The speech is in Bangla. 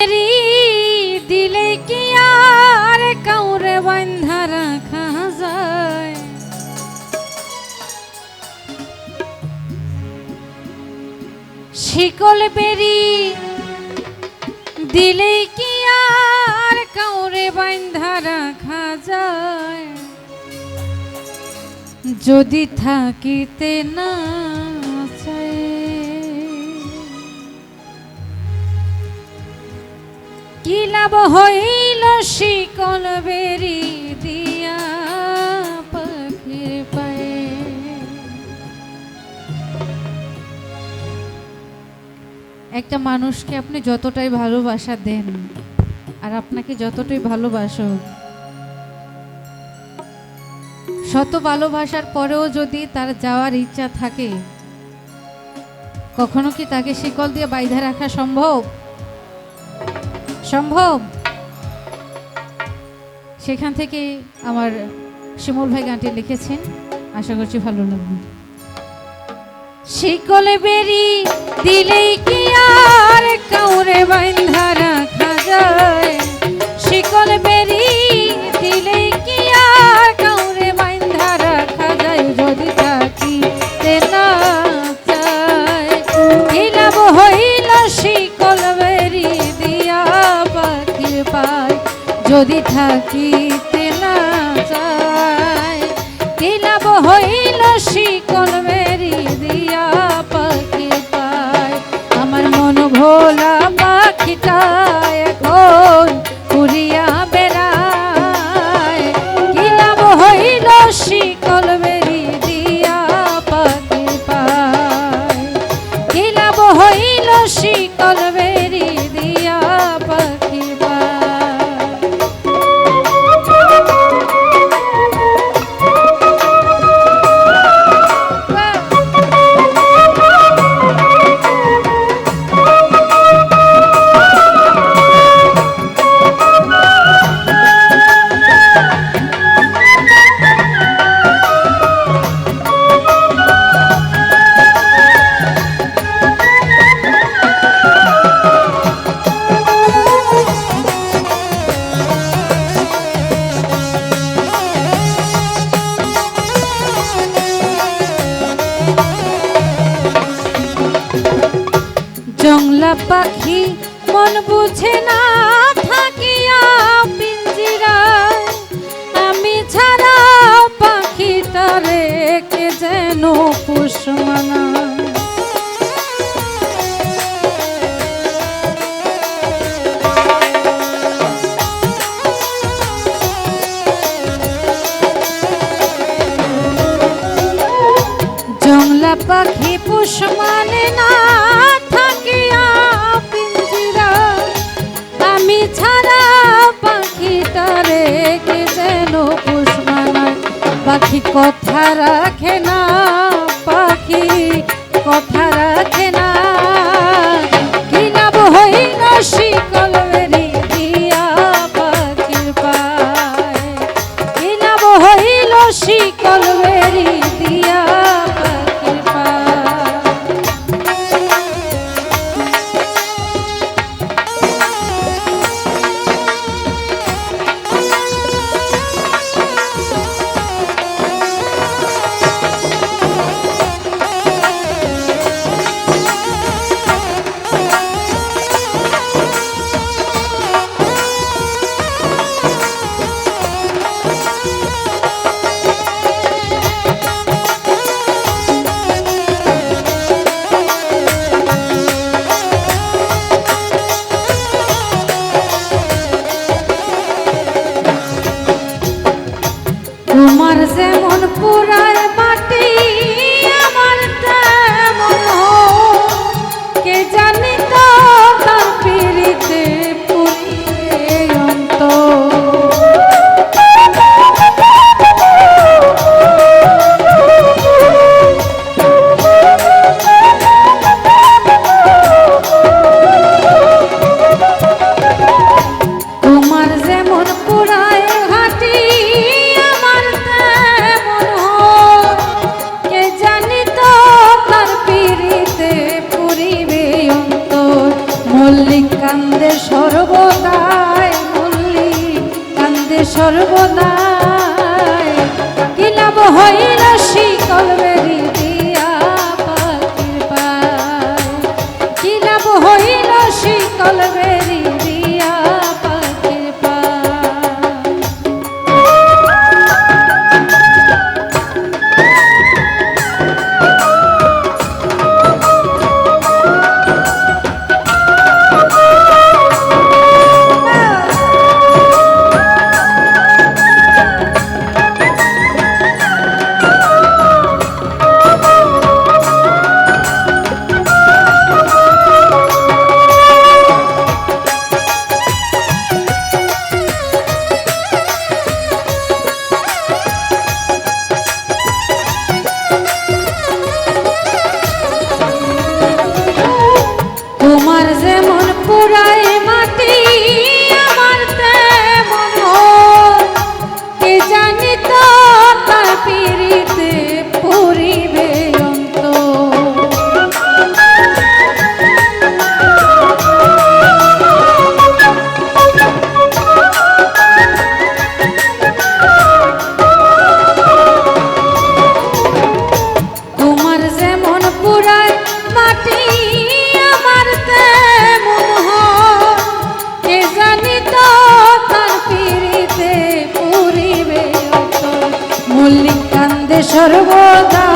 রি দিলে কি আর যায় শিকল বেরি দিলে কি আর কাউরে বান্ধা রাখা যায় যদি থাকিতে না কি লাভ হইল শিকল বেরি দিয়া পাখির পায়ে? একটা মানুষকে আপনি যতটাই ভালোবাসা দেন, আর আপনাকে যতটাই ভালোবাসো, শত ভালোবাসার পরেও যদি তার যাওয়ার ইচ্ছা থাকে, কখনো কি তাকে শিকল দিয়ে বাইধে রাখা সম্ভব? সম্ভব? সেখান থেকে আমার শিমুল ভাই গানটি লিখেছেন। আশা করছি ভালো লাগবে। শিকলে বেরি দিলেই কি আর কাউরে বাইন্ধা রাখা যদি থাকিতে না যায় কি লাভ হইল বুঝে না থাকিয়া পিঞ্জিরা আমি ছাড়া পাখিটারে কে যেন পুষমানা পাখি কথা রাখে না পাখি কথা রাখে কান্দে সর্বদাই। কি লাভ হইল শিকল কান্দে